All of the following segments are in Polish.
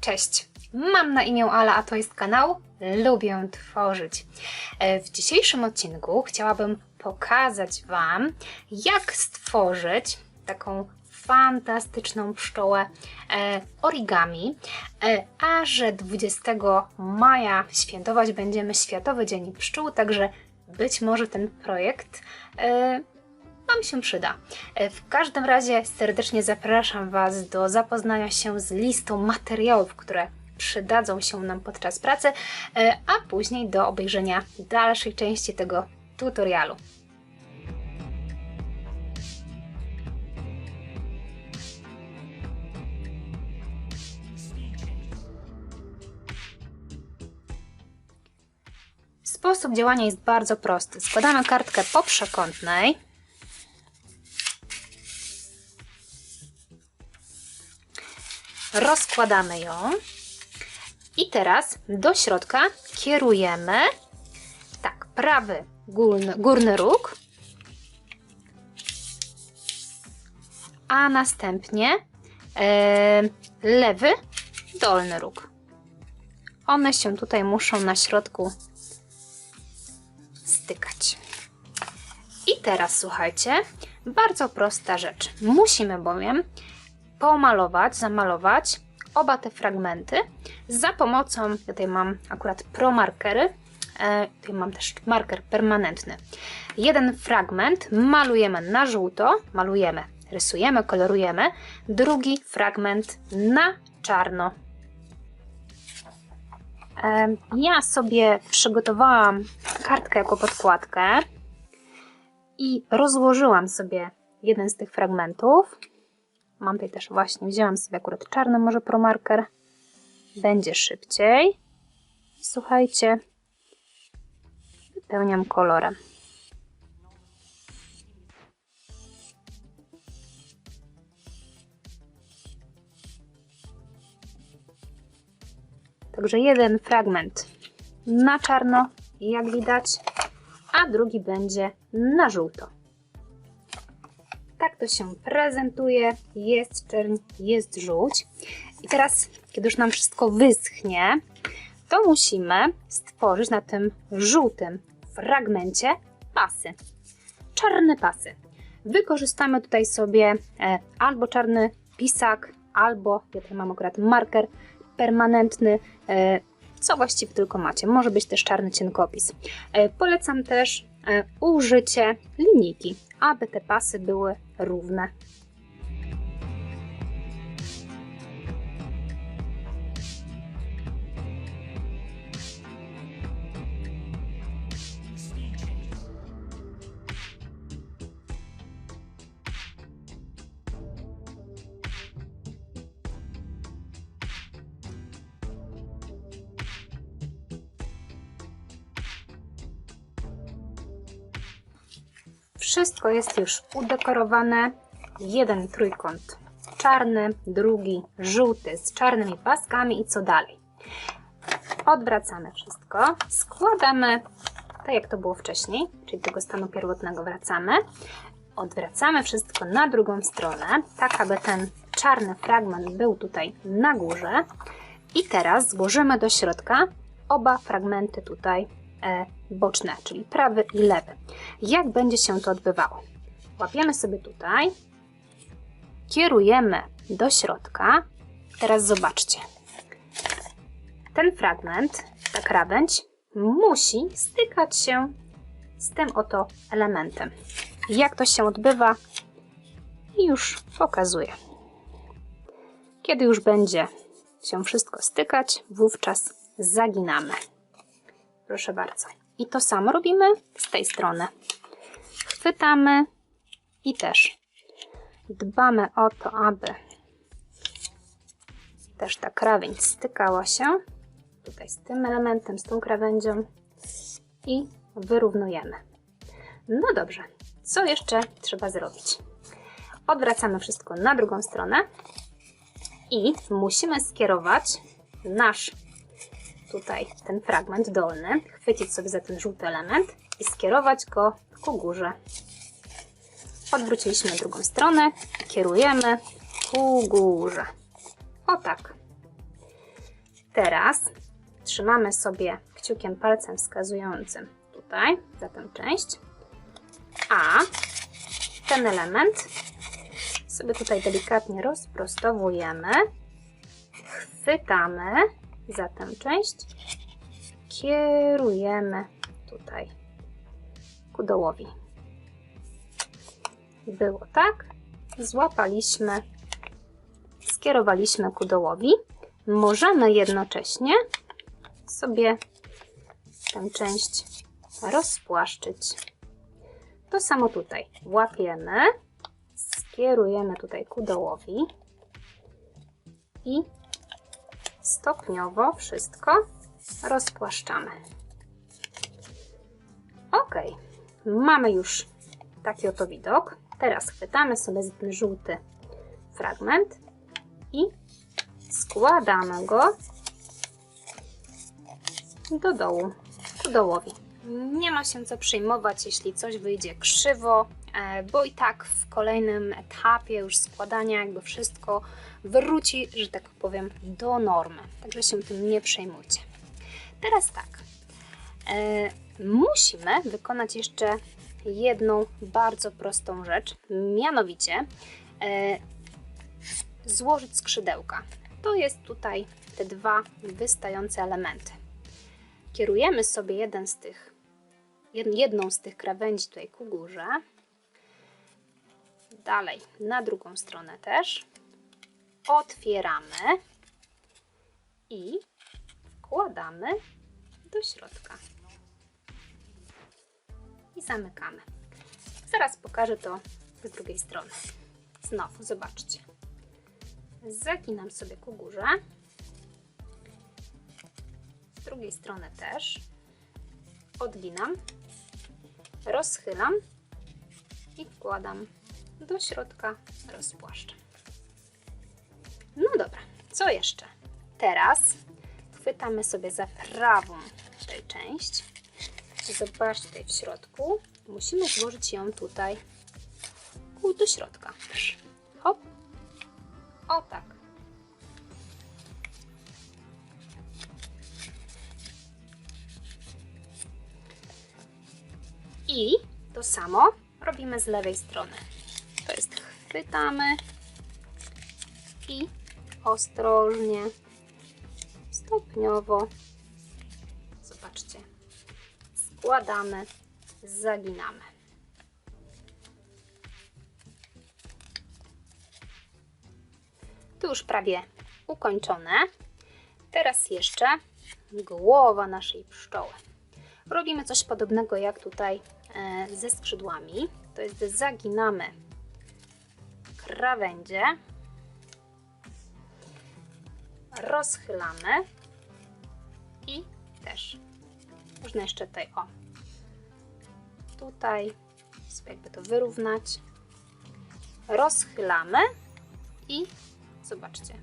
Cześć, mam na imię Ala, a to jest kanał Lubię Tworzyć. E, W dzisiejszym odcinku chciałabym pokazać Wam, jak stworzyć taką fantastyczną pszczołę e, origami, e, a że 20 maja świętować będziemy Światowy Dzień Pszczół, także być może ten projekt Wam się przyda. E, W każdym razie serdecznie zapraszam Was do zapoznania się z listą materiałów, które przydadzą się nam podczas pracy, e, a później do obejrzenia dalszej części tego tutorialu. Sposób działania jest bardzo prosty. Składamy kartkę po przekątnej. Rozkładamy ją i teraz do środka kierujemy tak, prawy górny, górny róg, a następnie e, lewy dolny róg. One się tutaj muszą na środku stykać. I teraz słuchajcie, bardzo prosta rzecz. Musimy bowiem pomalować, zamalować oba te fragmenty za pomocą, ja tutaj mam akurat pro markery, e, tutaj mam też marker permanentny. Jeden fragment malujemy na żółto, malujemy, rysujemy, kolorujemy, drugi fragment na czarno. E, ja sobie przygotowałam kartkę jako podkładkę i rozłożyłam sobie jeden z tych fragmentów. Mam tutaj też właśnie, wzięłam sobie akurat czarny może promarker. Będzie szybciej. Słuchajcie, wypełniam kolorem. Także jeden fragment na czarno, jak widać, a drugi będzie na żółto. Tak to się prezentuje. Jest czerń, jest żółć. I teraz, kiedy już nam wszystko wyschnie, to musimy stworzyć na tym żółtym fragmencie pasy. Czarne pasy. Wykorzystamy tutaj sobie e, albo czarny pisak, albo ja tutaj mam akurat marker permanentny, e, co właściwie tylko macie. Może być też czarny cienkopis. E, polecam też użycie linijki, aby te pasy były równe. Wszystko jest już udekorowane. Jeden trójkąt czarny, drugi żółty z czarnymi paskami i co dalej? Odwracamy wszystko, składamy tak jak to było wcześniej, czyli tego stanu pierwotnego wracamy. Odwracamy wszystko na drugą stronę, tak aby ten czarny fragment był tutaj na górze. I teraz złożymy do środka oba fragmenty tutaj boczne, czyli prawy i lewy. Jak będzie się to odbywało? Łapiemy sobie tutaj, kierujemy do środka. Teraz zobaczcie. Ten fragment, ta krawędź, musi stykać się z tym oto elementem. Jak to się odbywa? Już pokazuję. Kiedy już będzie się wszystko stykać, wówczas zaginamy. Proszę bardzo. I to samo robimy z tej strony. Chwytamy i też dbamy o to, aby też ta krawędź stykała się tutaj z tym elementem, z tą krawędzią i wyrównujemy. No dobrze, co jeszcze trzeba zrobić? Odwracamy wszystko na drugą stronę i musimy skierować nasz tutaj ten fragment dolny, chwycić sobie za ten żółty element i skierować go ku górze. Odwróciliśmy drugą stronę, kierujemy ku górze. O tak. teraz trzymamy sobie kciukiem palcem wskazującym tutaj, za tę część, a ten element sobie tutaj delikatnie rozprostowujemy, chwytamy za tę część, kierujemy tutaj ku dołowi. Było tak, złapaliśmy, skierowaliśmy ku dołowi. Możemy jednocześnie sobie tę część rozpłaszczyć. To samo tutaj. Łapiemy, skierujemy tutaj ku dołowi i stopniowo wszystko rozpłaszczamy. Ok, mamy już taki oto widok. Teraz chwytamy sobie ten żółty fragment i składamy go do dołu, ku dołowi. Nie ma się co przejmować, jeśli coś wyjdzie krzywo, bo i tak w kolejnym etapie już składania jakby wszystko wróci, że tak powiem, do normy. Także się tym nie przejmujcie. Teraz tak. E, musimy wykonać jeszcze jedną bardzo prostą rzecz, mianowicie e, złożyć skrzydełka. To jest tutaj te dwa wystające elementy. Kierujemy sobie jeden z tych, jed- jedną z tych krawędzi tutaj ku górze. Dalej na drugą stronę też. Otwieramy i wkładamy do środka. I zamykamy. Zaraz pokażę to z drugiej strony. Znowu zobaczcie. Zaginam sobie ku górze. Z drugiej strony też. Odginam. Rozchylam i wkładam do środka. Rozpłaszczam. No dobra, co jeszcze? Teraz chwytamy sobie za prawą tutaj część. Zobaczcie tutaj w środku. Musimy włożyć ją tutaj do środka. Hop. O tak. I to samo robimy z lewej strony. Chwytamy i ostrożnie, stopniowo, zobaczcie, składamy, zaginamy. Tu już prawie ukończone. Teraz jeszcze głowa naszej pszczoły. Robimy coś podobnego jak tutaj e, ze skrzydłami. To jest zaginamy krawędzie, rozchylamy. I też. Można jeszcze tutaj o. Tutaj sobie jakby to wyrównać. Rozchylamy. I zobaczcie.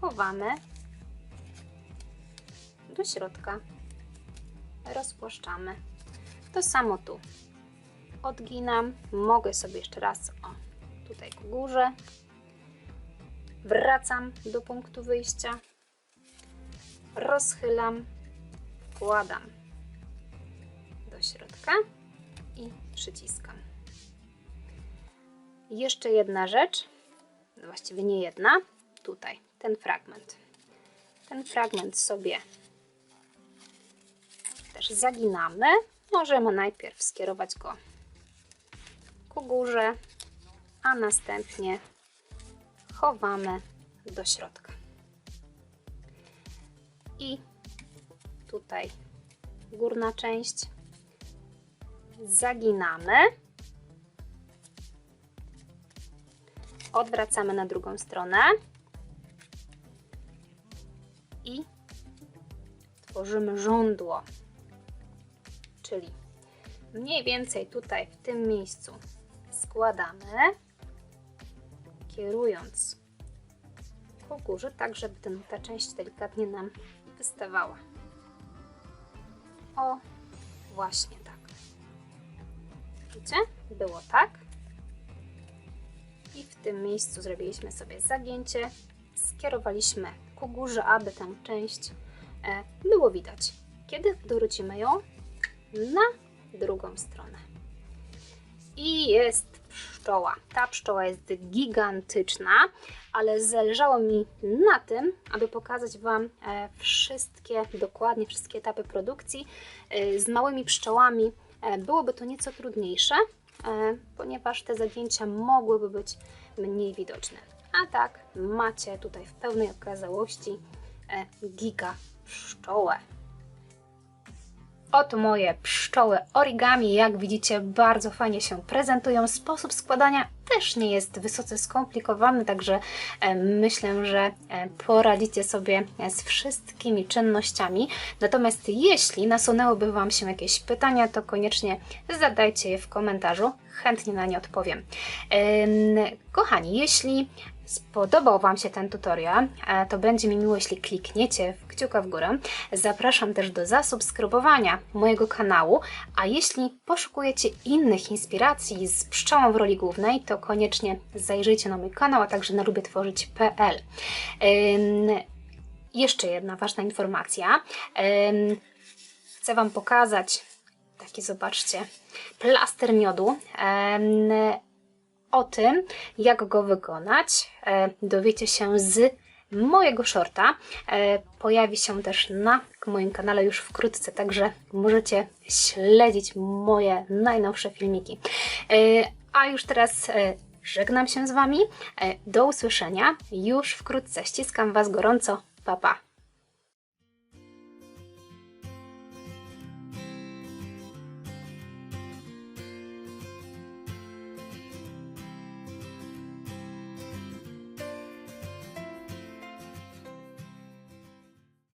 Chowamy. Do środka. Rozpłaszczamy. To samo tu. Odginam. Mogę sobie jeszcze raz o tutaj ku górze. Wracam do punktu wyjścia. Rozchylam wkładam do środka i przyciskam. Jeszcze jedna rzecz. Właściwie nie jedna. Tutaj ten fragment. Ten fragment sobie też zaginamy. Możemy najpierw skierować go ku górze a następnie chowamy do środka. I tutaj górna część zaginamy. Odwracamy na drugą stronę i tworzymy żądło. Czyli mniej więcej tutaj w tym miejscu składamy kierując ku górze, tak żeby ten, ta część delikatnie nam wystawała. O, właśnie tak. Widzicie? Było tak. I w tym miejscu zrobiliśmy sobie zagięcie, skierowaliśmy ku górze, aby tę część e, było widać. Kiedy dorzucimy ją na drugą stronę. I jest pszczoła. Ta pszczoła jest gigantyczna, ale zależało mi na tym, aby pokazać Wam e, wszystkie, dokładnie wszystkie etapy produkcji. E, Z małymi pszczołami e, byłoby to nieco trudniejsze, ponieważ te zagięcia mogłyby być mniej widoczne. A tak macie tutaj w pełnej okazałości giga pszczołę. Oto moje pszczoły origami. Jak widzicie, bardzo fajnie się prezentują. Sposób składania też nie jest wysoce skomplikowany, także e, myślę, że e, poradzicie sobie e, z wszystkimi czynnościami. Natomiast jeśli nasunęłyby Wam się jakieś pytania, to koniecznie zadajcie je w komentarzu. Chętnie na nie odpowiem. Em, Kochani, jeśli spodobał Wam się ten tutorial, to będzie mi miło, jeśli klikniecie w kciuka w górę. Zapraszam też do zasubskrybowania mojego kanału, a jeśli poszukujecie innych inspiracji z pszczołą w roli głównej, to koniecznie zajrzyjcie na mój kanał, a także na lubietworzyć.pl. Jeszcze jedna ważna informacja. Chcę Wam pokazać taki, zobaczcie, plaster miodu. O tym, jak go wykonać, e, dowiecie się z mojego shorta. E, Pojawi się też na moim kanale już wkrótce, także możecie śledzić moje najnowsze filmiki. E, A już teraz żegnam się z Wami. Do usłyszenia już wkrótce. Ściskam Was gorąco. Pa, pa.